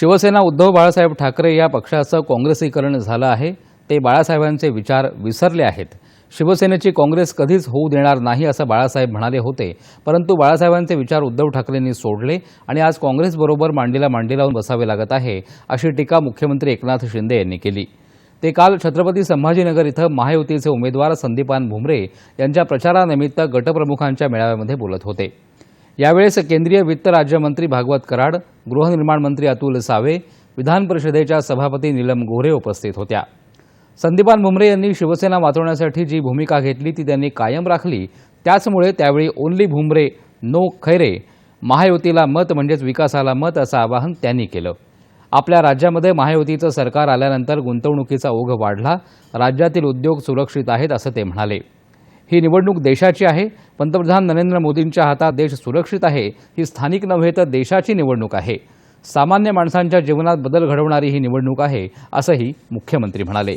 शिवसेना उद्धव बाळासाहेब ठाकरे या पक्षाचं काँग्रेसीकरण झालं आहे. ते बाळासाहेबांचे विचार विसरले आहेत. शिवसेनेची काँग्रेस कधीच होऊ देणार नाही असं बाळासाहेब म्हणाले होते. परंतु बाळासाहेबांचे विचार उद्धव ठाकरेंनी सोडले आणि आज काँग्रेसबरोबर मांडीला मांडी लावून बसावे लागत आहे अशी टीका मुख्यमंत्री एकनाथ शिंदे यांनी केली. ते काल छत्रपती संभाजीनगर इथं महायुतीचे उमेदवार संदीपान भुमरे यांच्या प्रचारानिमित्त गटप्रमुखांच्या मेळाव्यामध्ये बोलत होते. यावेळेस केंद्रीय वित्त राज्यमंत्री भागवत कराड गृहनिर्माण मंत्री अतुल सावे विधान परिषदेच्या सभापती नीलम गोरे उपस्थित होत्या. संदीपान भुमरे यांनी शिवसेना वाचवण्यासाठी जी भूमिका घेतली ती त्यांनी कायम राखली. त्याचमुळे त्यावेळी ओनली भुमरे नो खैरे महायुतीला मत म्हणजेच विकासाला मत असं आवाहन त्यांनी केलं. आपल्या राज्यामध्ये महायुतीचं सरकार आल्यानंतर गुंतवणुकीचा ओघ वाढला. राज्यातील उद्योग सुरक्षित आहेत असं ते म्हणाले. ही निवडणूक देशाची आहे. पंतप्रधान नरेंद्र मोदींच्या हातात देश सुरक्षित आहे. ही स्थानिक नव्हे तर देशाची निवडणूक आहे. सामान्य माणसांच्या जीवनात बदल घडवणारी ही निवडणूक आहे असंही मुख्यमंत्री म्हणाले.